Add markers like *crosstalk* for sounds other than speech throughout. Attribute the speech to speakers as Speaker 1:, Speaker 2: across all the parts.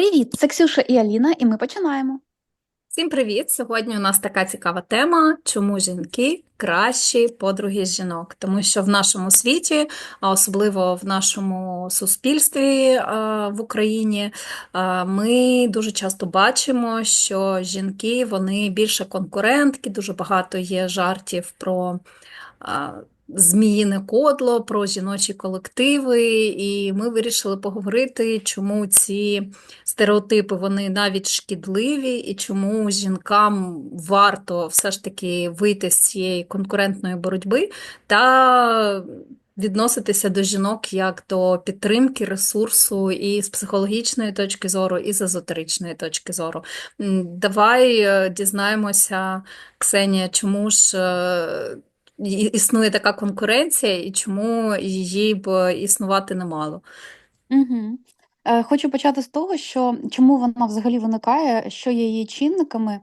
Speaker 1: Привіт, це Ксюша і Аліна, і ми починаємо.
Speaker 2: Всім привіт! Сьогодні у нас така цікава тема, чому жінки кращі подруги жінок. Тому що в нашому світі, а особливо в нашому суспільстві в Україні, ми дуже часто бачимо, що жінки вони більше конкурентки, дуже багато є жартів про зміїне кодло, про жіночі колективи, і ми вирішили поговорити, чому ці стереотипи вони навіть шкідливі, і чому жінкам варто все ж таки вийти з цієї конкурентної боротьби та відноситися до жінок як до підтримки, ресурсу і з психологічної точки зору, і з езотеричної точки зору. Давай е, дізнаємося, Ксенія, чому ж е, існує така конкуренція і чому її б існувати не мало.
Speaker 1: Угу. Е, хочу почати з того, що чому вона взагалі виникає, що є її чинниками.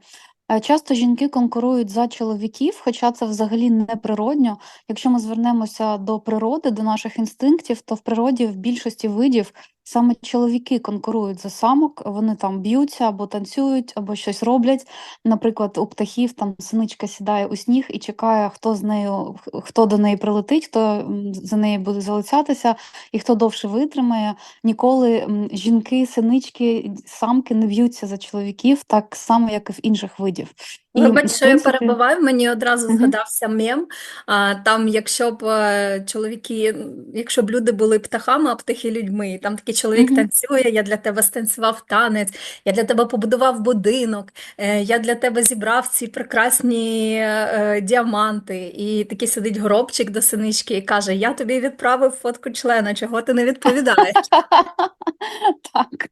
Speaker 1: Е, Часто жінки конкурують за чоловіків, хоча це взагалі не природньо. Якщо ми звернемося до природи, до наших інстинктів, то в природі в більшості видів саме чоловіки конкурують за самок, вони там б'ються або танцюють, або щось роблять. Наприклад, у птахів там синичка сідає у сніг і чекає, хто з нею, хто до неї прилетить, хто за нею буде залицятися, і хто довше витримає. Ніколи жінки, синички, самки не б'ються за чоловіків, так само, як і в інших видів. І,
Speaker 2: Вибач, що я
Speaker 1: принципі,
Speaker 2: перебиваю, мені одразу згадався мем. А, там, якщо б е, чоловіки, якщо б люди були птахами, а птахи людьми, і там такий чоловік танцює, я для тебе станцював танець, я для тебе побудував будинок, е, я для тебе зібрав ці прекрасні е, діаманти. І такий сидить гробчик до синички і каже: Я тобі відправив фотку члена, чого ти не відповідаєш? *laughs*
Speaker 1: Так.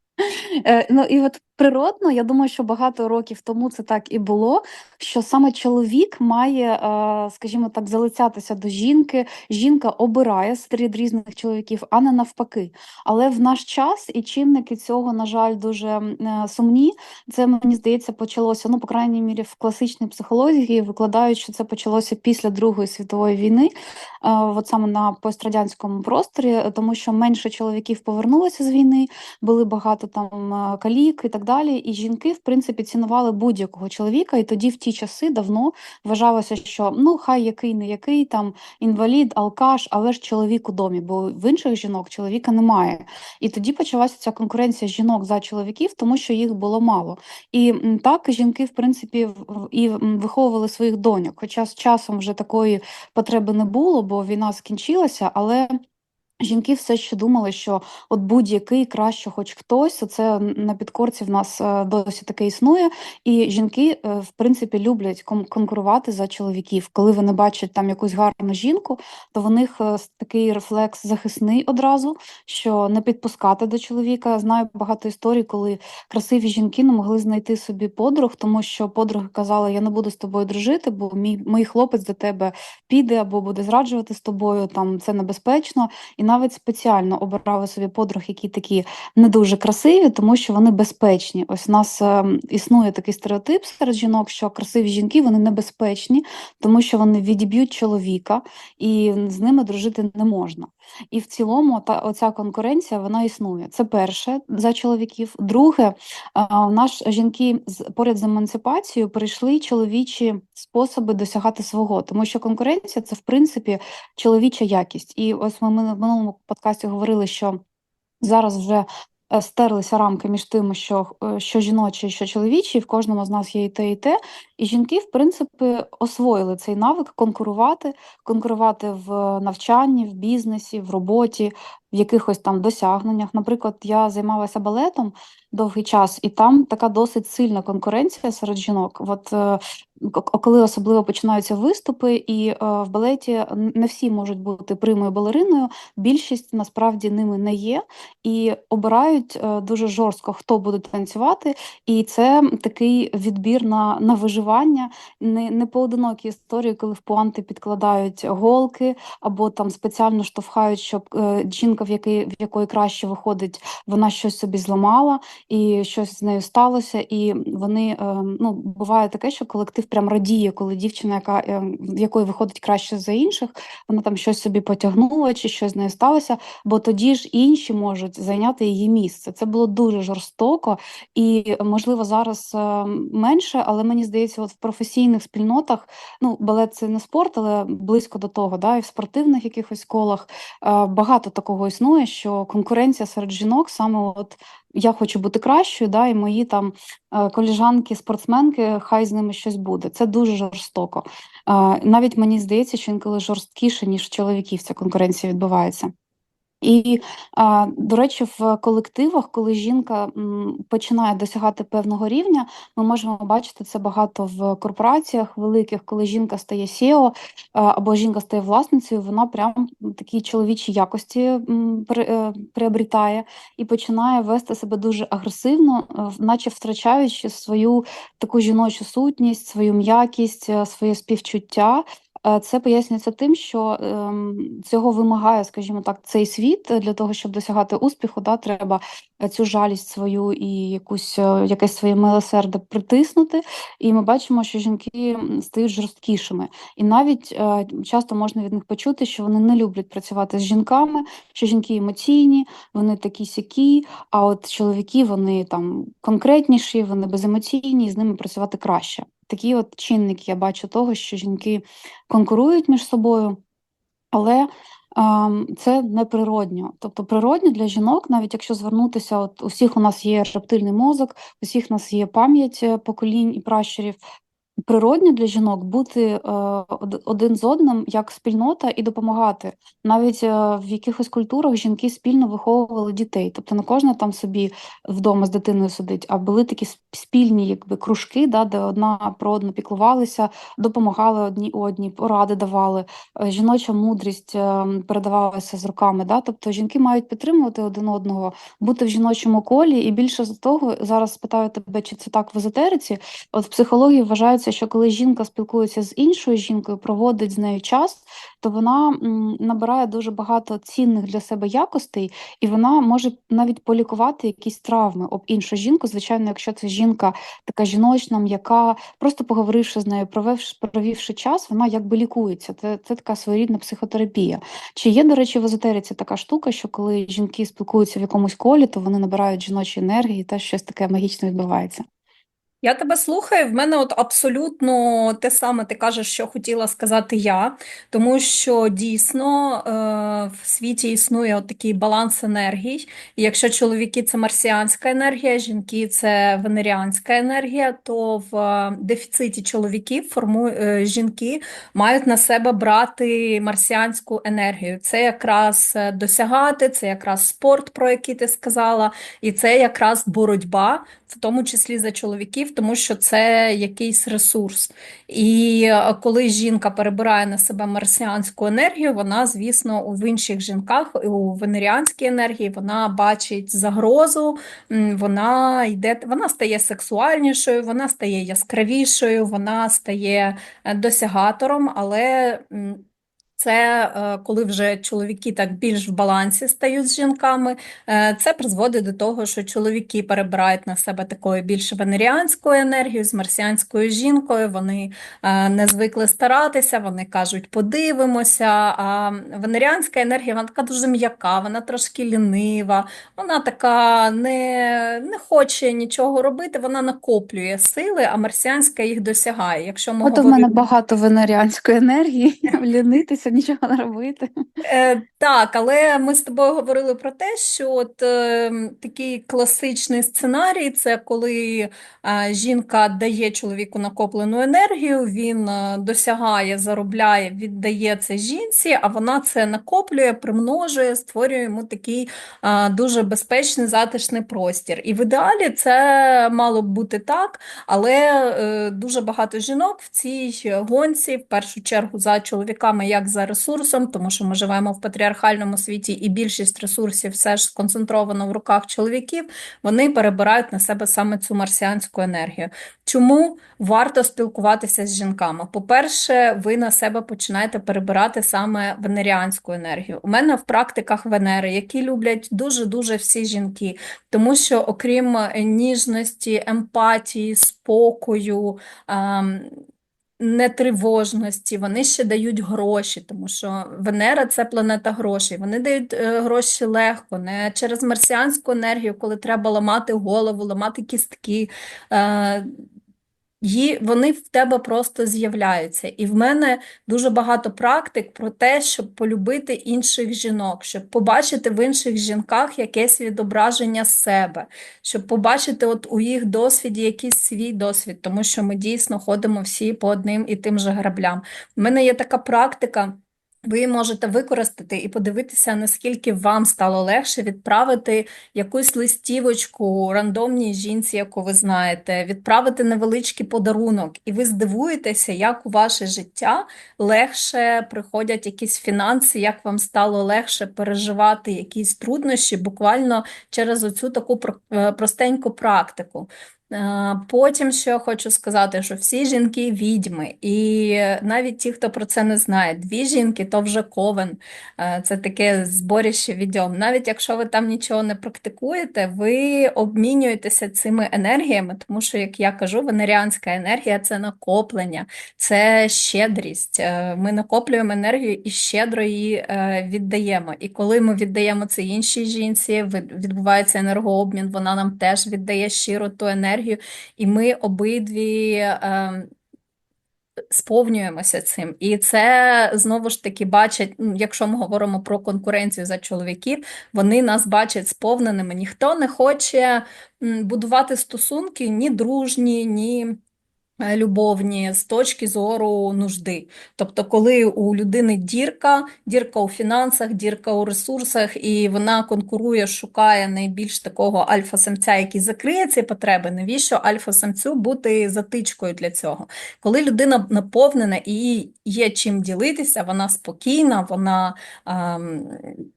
Speaker 1: Е, ну і от природно, я думаю, що багато років тому це так і було, що саме чоловік має, е, скажімо так, залицятися до жінки. Жінка обирає серед різних чоловіків, а не навпаки. Але в наш час і чинники цього, на жаль, дуже е, сумні. Це мені здається почалося, ну, по крайній мірі, в класичній психології викладають, що це почалося після Другої світової війни, от саме на пострадянському просторі, тому що менше чоловіків повернулося з війни, були багато там е, калік і так далі. І жінки, в принципі, цінували будь-якого чоловіка. І тоді, в ті часи, давно вважалося, що ну хай який не який там інвалід, алкаш, але ж чоловік у домі, бо в інших жінок чоловіка немає. І тоді почалася ця конкуренція жінок за чоловіків, тому що їх було мало. І так жінки, в принципі, і виховували своїх доньок. Хоча з часом вже такої потреби не було, бо війна скінчилася, але. Жінки все ще думали, що от будь-який краще, хоч хтось, це на підкорці в нас е, досі таке існує. І жінки, е, в принципі, люблять кон- конкурувати за чоловіків. Коли вони бачать там якусь гарну жінку, то в них е, такий рефлекс захисний одразу, що не підпускати до чоловіка. Знаю багато історій, коли красиві жінки не могли знайти собі подруг, тому що подруги казали, я не буду з тобою дружити, бо мій, мій хлопець до тебе піде або буде зраджувати з тобою, там це небезпечно. І навіть спеціально обирали собі подруг, які такі не дуже красиві, тому що вони безпечні. Ось у нас ем, існує такий стереотип серед жінок, що красиві жінки вони небезпечні, тому що вони відіб'ють чоловіка, і з ними дружити не можна. І в цілому та оця конкуренція вона існує. Це перше за чоловіків. Друге, у нас жінки з поряд з емансипацією прийшли чоловічі способи досягати свого, тому що конкуренція це в принципі чоловіча якість. І ось ми в минулому подкасті говорили, що зараз вже стерлися рамки між тим, що, е, що жіноче, що чоловіче, і в кожному з нас є і те, і те. І жінки, в принципі, освоїли цей навик конкурувати, конкурувати в навчанні, в бізнесі, в роботі, в якихось там досягненнях. Наприклад, я займалася балетом довгий час, і там така досить сильна конкуренція серед жінок. От е, коли особливо починаються виступи, і е, в балеті не всі можуть бути примою балериною, більшість насправді ними не є, і обирають е, дуже жорстко, хто буде танцювати. І це такий відбір на, на виживання. Не, не поодинокі історії, коли в пуанти підкладають голки або там спеціально штовхають, щоб жінка в який, в якої краще виходить, вона щось собі зламала і щось з нею сталося. І вони е, ну буває таке, що колектив прям радіє, коли дівчина, яка е, в якої виходить краще за інших, вона там щось собі потягнула чи щось з нею сталося, бо тоді ж інші можуть зайняти її місце. Це було дуже жорстоко і можливо зараз е, менше, але мені здається, от в професійних спільнотах ну балет це не спорт, але близько до того, да, і в спортивних якихось колах багато такого існує, що конкуренція серед жінок саме от я хочу бути кращою, да, і мої там е, коліжанки, спортсменки, хай з ними щось буде. Це дуже жорстоко. Е, Навіть мені здається, що інколи жорсткіше, ніж чоловіків ця конкуренція відбувається. І, до речі, в колективах, коли жінка починає досягати певного рівня, ми можемо бачити це багато в корпораціях великих, коли жінка стає SEO або жінка стає власницею, вона прям такі чоловічі якості при, е, приобрітає і починає вести себе дуже агресивно, е, наче втрачаючи свою таку жіночу сутність, свою м'якість, е, своє співчуття. Е, Це пояснюється тим, що ем, цього вимагає, скажімо так, цей світ для того, щоб досягати успіху, да, треба е, цю жалість свою і якусь е, якесь своє милосердя притиснути. І ми бачимо, що жінки стають жорсткішими. І навіть часто можна від них почути, що вони не люблять працювати з жінками, що жінки емоційні, вони такі сякі, а от чоловіки вони там конкретніші, вони беземоційні, і з ними працювати краще. Такі от чинники я бачу того, що жінки конкурують між собою, але це неприродньо. Тобто природньо для жінок, навіть якщо звернутися, от у всіх у нас є рептильний мозок, усіх у нас є пам'ять е, поколінь і пращурів. Природньо для жінок бути е, один з одним як спільнота і допомагати. Навіть е, в якихось культурах жінки спільно виховували дітей. Тобто не кожна там собі вдома з дитиною сидить, а були такі спільні якби, кружки, да, де одна про одну піклувалися, допомагали одні одній, поради давали. Е, Жіноча мудрість передавалася з роками. Да? Тобто жінки мають підтримувати один одного, бути в жіночому колі. І більше з того, зараз спитаю тебе, чи це так в езотериці. От в психології вважається, що коли жінка спілкується з іншою жінкою, проводить з нею час, то вона набирає дуже багато цінних для себе якостей, і вона може навіть полікувати якісь травми об іншу жінку. Звичайно, якщо це жінка така жіночна, м'яка, просто поговоривши з нею, провівши, провівши час, вона якби лікується. Це, це така своєрідна психотерапія. Чи є, до речі, в езотериці така штука, що коли жінки спілкуються в якомусь колі, то вони набирають жіночої енергії, та щось таке магічне відбувається?
Speaker 2: Я тебе слухаю, в мене от абсолютно те саме ти кажеш, що хотіла сказати я, тому що дійсно е, в світі існує от такий баланс енергій. І якщо чоловіки це марсіанська енергія, жінки це венеріанська енергія, то в е, дефіциті чоловіків форму, е, жінки мають на себе брати марсіанську енергію. Це якраз досягати, це якраз спорт, про який ти сказала, і це якраз боротьба в тому числі за чоловіків, тому що це якийсь ресурс. І е, коли жінка перебирає на себе марсіанську енергію, вона, звісно, в інших жінках, у венеріанській енергії, вона бачить загрозу, вона йде, вона стає сексуальнішою, вона стає яскравішою, вона стає е, досягатором, але. Це е, коли вже чоловіки так більш в балансі стають з жінками, Е, Це призводить до того, що чоловіки перебирають на себе такою більш венеріанською енергією, з марсіанською жінкою. Вони е, не звикли старатися, вони кажуть, подивимося. А венеріанська енергія вона така дуже м'яка, вона трошки лінива, вона така не, не хоче нічого робити, вона накоплює сили, а марсіанська їх досягає. Якщо ми
Speaker 1: От у мене багато венеріанської енергії, *laughs* лінитися, нічого не робити.
Speaker 2: Е, так, але ми з тобою говорили про те, що от е, такий класичний сценарій це коли е, жінка дає чоловіку накоплену енергію, він е, досягає, заробляє, віддає це жінці, а вона це накоплює, примножує, створює йому такий е, дуже безпечний, затишний простір. І в ідеалі це мало б бути так, але е, дуже багато жінок в цій гонці, в першу чергу за чоловіками, як за ресурсом, тому що ми живемо в патріархальному світі, і більшість ресурсів все ж сконцентровано в руках чоловіків. Вони перебирають на себе саме цю марсіанську енергію. Чому варто спілкуватися з жінками? По-перше, ви на себе починаєте перебирати саме венеріанську енергію. У мене в практиках Венери, які люблять дуже-дуже всі жінки, тому що окрім ніжності, емпатії, спокою, ем, нетривожності, вони ще дають гроші, тому що Венера це планета грошей. Вони дають е, гроші легко, не через марсіанську енергію, коли треба ламати голову, ламати кістки. Вони в тебе просто з'являються. І в мене дуже багато практик про те, щоб полюбити інших жінок, щоб побачити в інших жінках якесь відображення себе, щоб побачити от у їх досвіді якийсь свій досвід, тому що ми дійсно ходимо всі по одним і тим же граблям. У мене є така практика. Ви можете використати і подивитися, наскільки вам стало легше відправити якусь листівочку рандомній жінці, яку ви знаєте, відправити невеличкий подарунок, і ви здивуєтеся, як у ваше життя легше приходять якісь фінанси, як вам стало легше переживати якісь труднощі буквально через оцю таку е, простеньку практику. Е, Потім, я хочу сказати, що всі жінки відьми, і навіть ті, хто про це не знає, дві жінки то вже ковен, Е, це таке зборище відьом. Навіть якщо ви там нічого не практикуєте, ви обмінюєтеся цими енергіями, тому що, як я кажу, венеріанська енергія це накоплення, це щедрість. Е, Ми накоплюємо енергію і щедро її віддаємо. І коли ми віддаємо це іншій жінці, відбувається енергообмін, вона нам теж віддає щиро ту енергію, і ми обидві. е, Сповнюємося цим, і це знову ж таки бачать, ну, якщо ми говоримо про конкуренцію за чоловіків, вони нас бачать сповненими. Ніхто не хоче будувати стосунки ні дружні, ні любовні з точки зору нужди. Тобто, коли у людини дірка, дірка у фінансах, дірка у ресурсах, і вона конкурує, шукає найбільш такого альфа-самця, який закриє ці потреби, навіщо альфа-самцю бути затичкою для цього? Коли людина наповнена і є чим ділитися, вона спокійна, вона ем,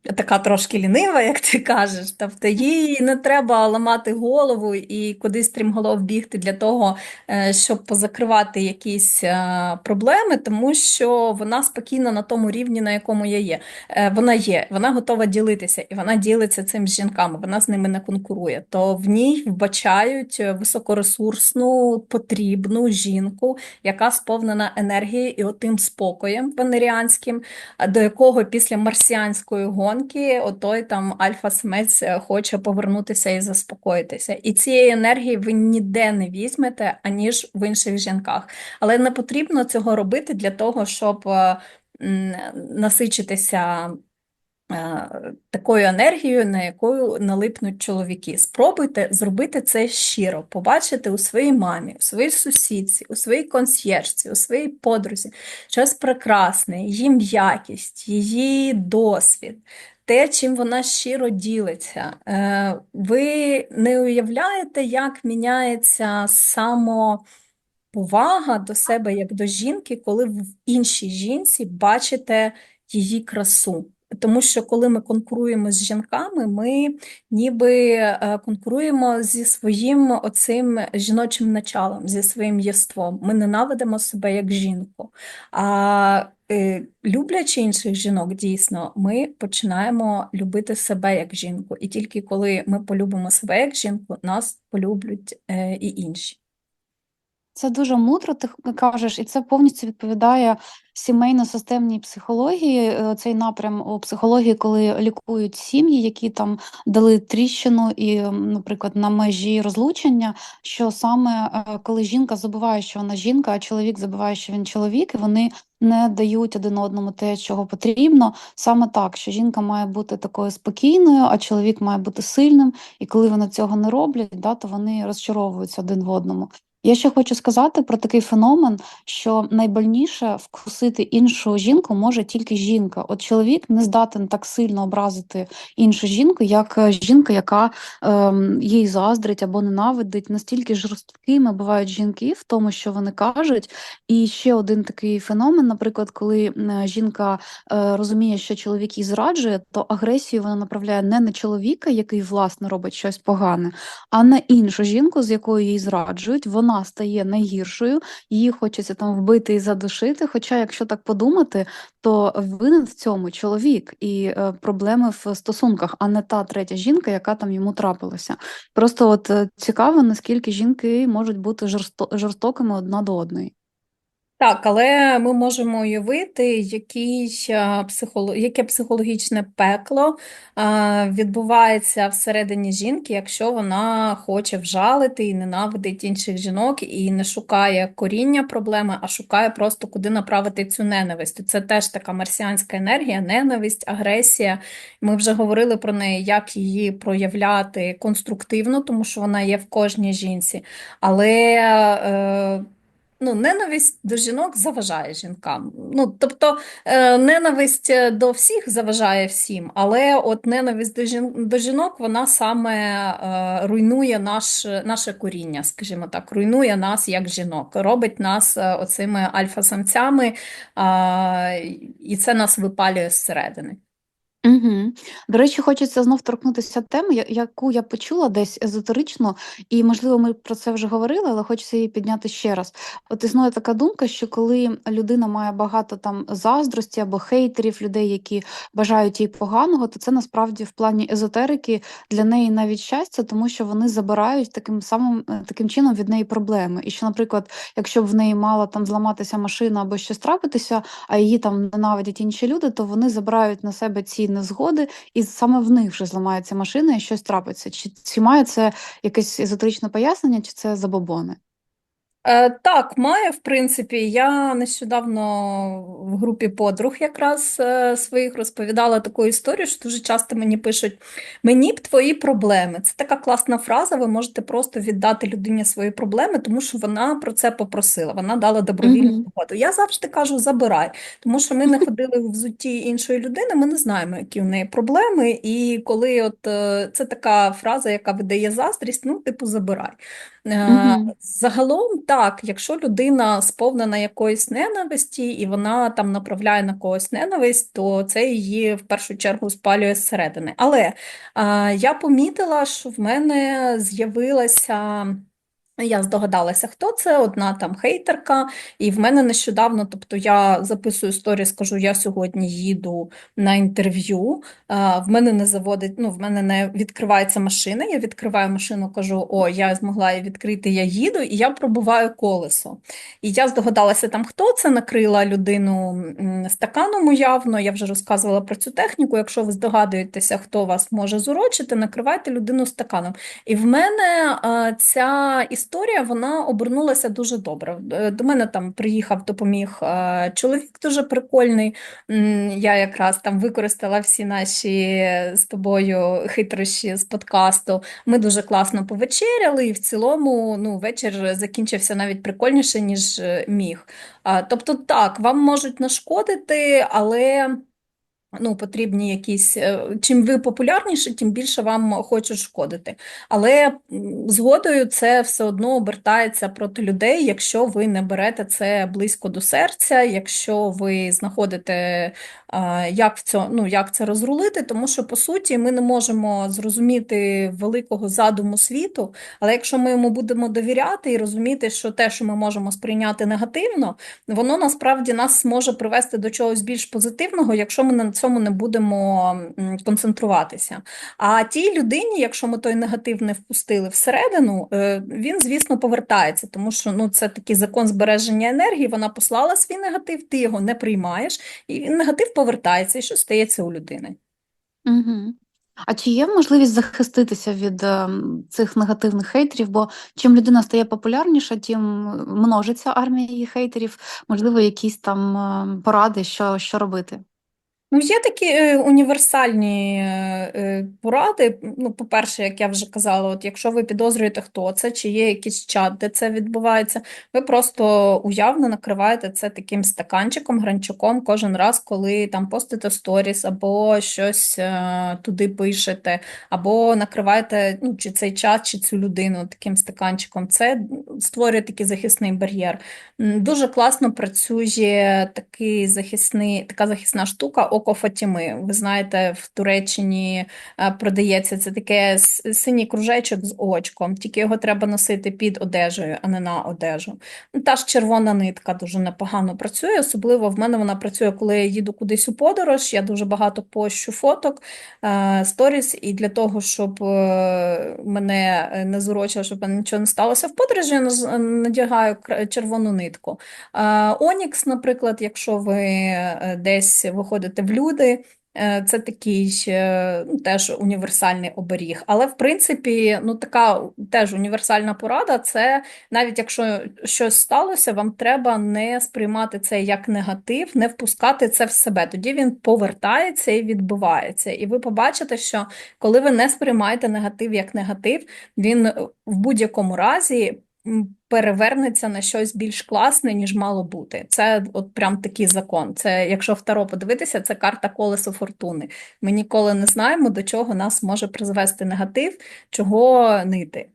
Speaker 2: така трошки лінива, як ти кажеш. Тобто їй не треба ламати голову і кудись стрімголов бігти для того, е, щоб позакривати якісь е, проблеми, тому що вона спокійна на тому рівні, на якому я є. Е, Вона є, вона готова ділитися, і вона ділиться цим з жінками, вона з ними не конкурує. То в ній вбачають високоресурсну, потрібну жінку, яка сповнена енергією і отим спокоєм венеріанським, до якого після марсіанської гонки отой там альфа-самець е, хоче повернутися і заспокоїтися. І цієї енергії ви ніде не візьмете, аніж в інших жінках. Але не потрібно цього робити для того, щоб е, насичитися е, такою енергією, на якою налипнуть чоловіки. Спробуйте зробити це щиро, побачити у своїй мамі, у своїй сусідці, у своїй консьєржці, у своїй подрузі щось прекрасне, її м'якість, її досвід. Те, чим вона щиро ділиться, Е, ви не уявляєте, як міняється самоповага до себе як до жінки, коли ви в іншій жінці бачите її красу. Тому що коли ми конкуруємо з жінками, ми ніби е, конкуруємо зі своїм оцим жіночим началом, зі своїм єством. Ми ненавидимо себе як жінку. А е, люблячи інших жінок, дійсно, ми починаємо любити себе як жінку. І тільки коли ми полюбимо себе як жінку, нас полюблять е, і інші.
Speaker 1: Це дуже мудро, ти кажеш, і це повністю відповідає сімейно-системній психології. е, Цей напрям у психології, коли лікують сім'ї, які там дали тріщину і, наприклад, на межі розлучення, що саме е, коли жінка забуває, що вона жінка, а чоловік забуває, що він чоловік, і вони не дають один одному те, чого потрібно. Саме так, що жінка має бути такою спокійною, а чоловік має бути сильним. І коли вони цього не роблять, да, то вони розчаровуються один в одному. Я ще хочу сказати про такий феномен, що найбольніше вкусити іншу жінку може тільки жінка. От чоловік не здатен так сильно образити іншу жінку, як е, жінка, яка ем, їй заздрить або ненавидить. Настільки жорсткими бувають жінки в тому, що вони кажуть. І ще один такий феномен, наприклад, коли жінка е, розуміє, що чоловік її зраджує, то агресію вона направляє не на чоловіка, який власне робить щось погане, а на іншу жінку, з якою її зраджують, стає найгіршою, її хочеться там вбити і задушити. Хоча, якщо так подумати, то винен в цьому чоловік і е, проблеми в стосунках, а не та третя жінка, яка там йому трапилася. Просто от е, цікаво, наскільки жінки можуть бути жорсто- жорстокими одна до одної.
Speaker 2: Так, але ми можемо уявити, який, а, яке психологічне пекло відбувається всередині жінки, якщо вона хоче вжалити і ненавидить інших жінок і не шукає коріння проблеми, а шукає просто куди направити цю ненависть. Це теж така марсіанська енергія, ненависть, агресія. Ми вже говорили про неї, як її проявляти конструктивно, тому що вона є в кожній жінці. Але е, ну, ненависть до жінок заважає жінкам. Ну, тобто, е, ненависть до всіх заважає всім, але от ненависть до жін, до жінок, вона саме е, руйнує наш, наше коріння, скажімо так, руйнує нас як жінок, робить нас е, оцими альфа-самцями, е, і це нас випалює зсередини.
Speaker 1: Угу. До речі, хочеться знов торкнутися теми, яку я почула десь езотерично, і можливо, ми про це вже говорили, але хочеться її підняти ще раз. От існує така думка, що коли людина має багато там заздрості або хейтерів, людей, які бажають їй поганого, то це насправді в плані езотерики для неї навіть щастя, тому що вони забирають таким самим е, таким чином від неї проблеми. І що, наприклад, якщо б в неї мала там зламатися машина або щось трапитися, а її там ненавидять інші люди, то вони забирають на себе ці незгоди, і саме в них вже зламається машина і щось трапиться. Чи, чи має це якесь езотеричне пояснення, чи це забобони?
Speaker 2: Е, Так, має, в принципі. Я нещодавно в групі подруг якраз е, своїх розповідала таку історію, що дуже часто мені пишуть: мені б твої проблеми. Це така класна фраза. Ви можете просто віддати людині свої проблеми, тому що вона про це попросила. Вона дала добровільну згоду. Я завжди кажу: забирай, тому що ми не *laughs* ходили в взутті іншої людини, ми не знаємо, які в неї проблеми. І коли от е, це така фраза, яка видає заздрість, ну, типу, забирай. Е,
Speaker 1: Угу.
Speaker 2: Загалом, так, якщо людина сповнена якоїсь ненависті і вона там направляє на когось ненависть, то це її в першу чергу спалює зсередини. Але е, я помітила, що в мене з'явилася. Я здогадалася, хто це, одна там хейтерка, і в мене нещодавно, тобто я записую історію, скажу, я сьогодні їду на інтерв'ю, в мене не заводить, ну, в мене не відкривається машина, я відкриваю машину, кажу, о, я змогла її відкрити, я їду, і я пробуваю колесо. І я здогадалася там, хто це, накрила людину стаканом уявно, я вже розказувала про цю техніку, якщо ви здогадуєтеся, хто вас може зурочити, накривайте людину стаканом. І в мене ця історія вона обернулася дуже добре. Е, До мене там приїхав, допоміг е, чоловік дуже прикольний. Я якраз там використала всі наші е, з тобою хитрощі з подкасту. Ми дуже класно повечеряли, і в цілому ну, вечір закінчився навіть прикольніше, ніж міг. Тобто, так, вам можуть нашкодити, але. Ну, потрібні якісь, е, чим ви популярніші, тим більше вам хочуть шкодити. Але згодою це все одно обертається проти людей, якщо ви не берете це близько до серця, якщо ви знаходите, як в цьо, ну, як це розрулити, тому що по суті ми не можемо зрозуміти великого задуму світу, але якщо ми йому будемо довіряти і розуміти, що те, що ми можемо сприйняти негативно, воно насправді нас може привести до чогось більш позитивного, якщо ми на цьому не будемо концентруватися. А тій людині, якщо ми той негатив не впустили всередину, е, він, звісно, повертається, тому що ну, це такий закон збереження енергії. Вона послала свій негатив, ти його не приймаєш, і він негатив повертається, і що стається у людини.
Speaker 1: Угу. А чи є можливість захиститися від ем, цих негативних хейтерів? Бо чим людина стає популярніша, тим множиться армія її хейтерів, можливо, якісь там ем, поради, що, що робити.
Speaker 2: Ну, є такі е, універсальні е, е, поради. Ну, по-перше, як я вже казала, от якщо ви підозрюєте, хто це, чи є якийсь чат, де це відбувається, ви просто уявно накриваєте це таким стаканчиком, гранчуком кожен раз, коли там постите сторіс, або щось е, туди пишете, або накриваєте ну, чи цей чат, чи цю людину таким стаканчиком. Це створює такий захисний бар'єр. Дуже класно працює такий захисний, така захисна штука око Фатіми. Ви знаєте, в Туреччині е, продається це таке синій кружечок з очком, тільки його треба носити під одежею, а не на одежу. Ну, Та ж червона нитка дуже непогано працює, особливо в мене вона працює, коли я їду кудись у подорож. Я дуже багато пощу фоток, е, сторіс, і для того, щоб е, мене не зурочило, щоб нічого не сталося в подорожі, я надягаю червону нитку. Онікс, наприклад, якщо ви десь виходите в люди, е, це такий ну, теж універсальний оберіг. Але в принципі, ну така теж універсальна порада це навіть якщо щось сталося, вам треба не сприймати це як негатив, не впускати це в себе. Тоді він повертається і відбувається. І ви побачите, що коли ви не сприймаєте негатив як негатив, він в будь-якому разі перевернеться на щось більш класне, ніж мало бути. Це от прям такий закон. Це, якщо в Таро подивитися, це карта колесо фортуни. Ми ніколи не знаємо, до чого нас може призвести негатив, чого нити.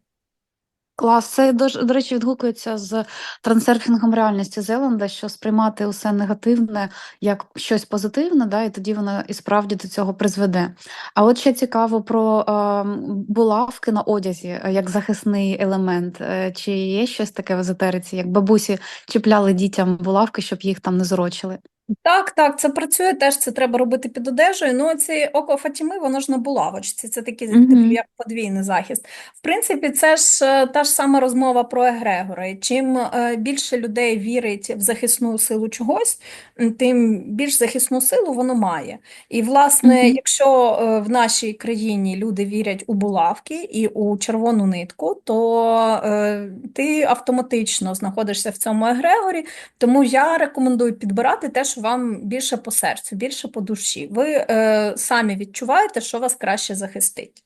Speaker 1: Клас, це до, до речі, відгукується з трансерфінгом реальності Зеланда, що сприймати усе негативне як щось позитивне, да, і тоді воно і справді до цього призведе. А от ще цікаво про ем, булавки на одязі е, як захисний елемент. Е, Чи є щось таке в езотериці, як бабусі чіпляли дітям булавки, щоб їх там не зорочили?
Speaker 2: Так, так, це працює теж, це треба робити під одежею. Ну, ці око Фатіми, воно ж на булавочці, це такий
Speaker 1: Угу.
Speaker 2: як подвійний захист. В принципі, це ж е, та ж сама розмова про егрегори. Чим е, більше людей вірить в захисну силу чогось, м, тим більш захисну силу воно має. І, власне,
Speaker 1: Угу.
Speaker 2: якщо е, в нашій країні люди вірять у булавки і у червону нитку, то е, ти автоматично знаходишся в цьому егрегорі. Тому я рекомендую підбирати те, що вам більше по серцю, більше по душі. Ви е, самі відчуваєте, що вас краще захистить.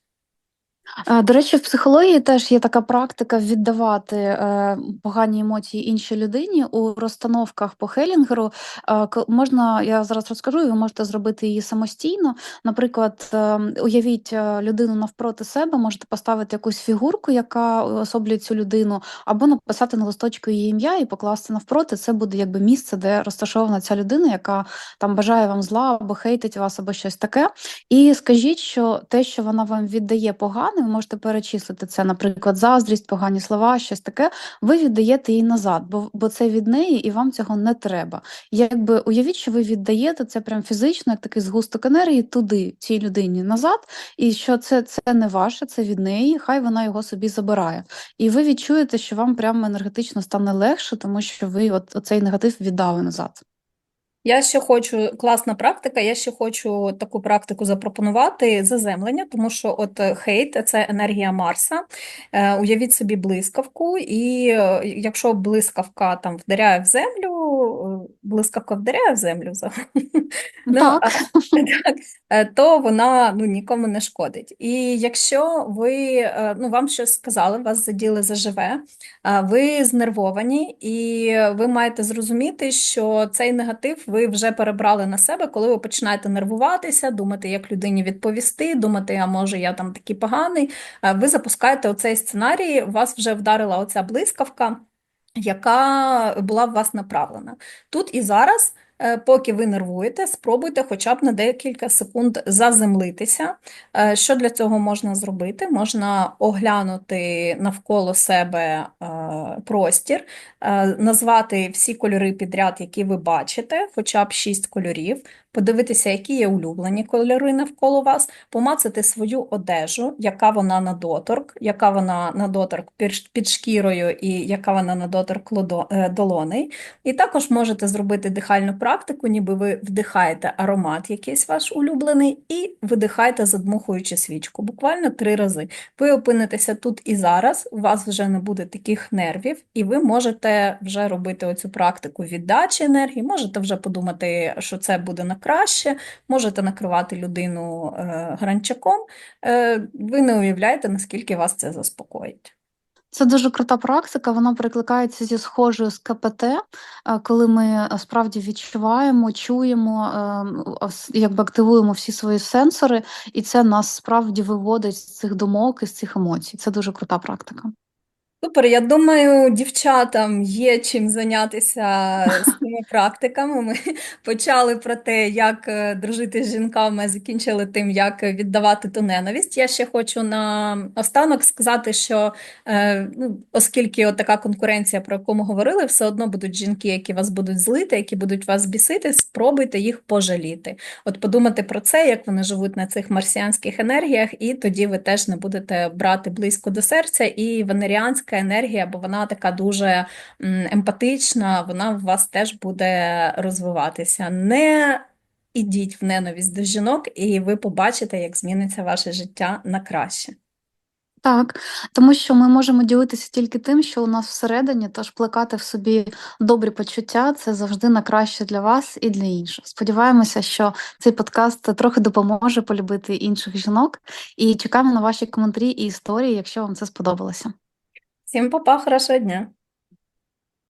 Speaker 1: До речі, в психології теж є така практика віддавати е, погані емоції іншій людині у розстановках по Хелінгеру. Е, можна, я зараз розкажу, ви можете зробити її самостійно. Наприклад, е, уявіть е, людину навпроти себе, можете поставити якусь фігурку, яка особлює цю людину, або написати на листочку її ім'я і покласти навпроти. Це буде якби місце, де розташована ця людина, яка там бажає вам зла або хейтить вас, або щось таке. І скажіть, що те, що вона вам віддає погане, ви можете перечислити це, наприклад, заздрість, погані слова, щось таке. Ви віддаєте їй назад, бо, бо це від неї, і вам цього не треба. Якби уявіть, що ви віддаєте це прям фізично, як такий згусток енергії туди, цій людині назад, і що це, це не ваше, це від неї, хай вона його собі забирає. І ви відчуєте, що вам прямо енергетично стане легше, тому що ви от, оцей негатив віддали назад.
Speaker 2: Я ще хочу, класна практика, я ще хочу таку практику запропонувати заземлення, тому що от е, хейт це енергія Марса. Е, уявіть собі блискавку, і е, якщо блискавка там вдаряє в землю, блискавка вдаряє в землю. Ну,
Speaker 1: Так.
Speaker 2: а, *laughs* так, то вона ну, нікому не шкодить. І якщо ви, ну, вам щось сказали, вас заділи заживе, ви знервовані, і ви маєте зрозуміти, що цей негатив ви вже перебрали на себе, коли ви починаєте нервуватися, думати, як людині відповісти, думати, а може я там такий поганий. Ви запускаєте оцей сценарій, вас вже вдарила оця блискавка, яка була в вас направлена. Тут і зараз. Е, Поки ви нервуєте, спробуйте хоча б на декілька секунд заземлитися. Е, Що для цього можна зробити? Можна оглянути навколо себе е, простір, назвати всі кольори підряд, які ви бачите, хоча б шість кольорів, подивитися, які є улюблені кольори навколо вас, помацати свою одежу, яка вона на доторк, яка вона на доторк під шкірою і яка вона на доторк е, долоней. І також можете зробити дихальну практику, ніби ви вдихаєте аромат якийсь ваш улюблений, і видихаєте, задмухуючи свічку, буквально три рази. Ви опинитеся тут і зараз, у вас вже не буде таких нервів, і ви можете вже робити оцю практику віддачі енергії, можете вже подумати, що це буде на краще, можете накривати людину е, гранчаком. Е, ви не уявляєте, наскільки вас це заспокоїть.
Speaker 1: Це дуже крута практика, вона перекликається зі схожою з КПТ, е, коли ми справді відчуваємо, чуємо, якби активуємо всі свої сенсори, і це нас справді виводить з цих думок і з цих емоцій. Це дуже крута практика.
Speaker 2: Супер, я думаю, дівчатам є чим зайнятися з цими практиками. Ми *laughs* почали про те, як е, дружити з жінками, закінчили тим, як віддавати ту ненависть. Я ще хочу на останок сказати, що е, ну, оскільки от така конкуренція, про яку ми говорили, все одно будуть жінки, які вас будуть злити, які будуть вас бісити, спробуйте їх пожаліти. От подумати про це, як вони живуть на цих марсіанських енергіях, і тоді ви теж не будете брати близько до серця. І венеріанська енергія, бо вона така дуже емпатична, вона в вас теж буде розвиватися. Не ідіть в ненависть до жінок, і ви побачите, як зміниться ваше життя на краще.
Speaker 1: Так, тому що ми можемо ділитися тільки тим, що у нас всередині, тож плекати в собі добрі почуття це завжди на краще для вас і для інших. Сподіваємося, що цей подкаст трохи допоможе полюбити інших жінок, і чекаємо на ваші коментарі і історії, якщо вам це сподобалося.
Speaker 2: Всім па-па, хорошого дня!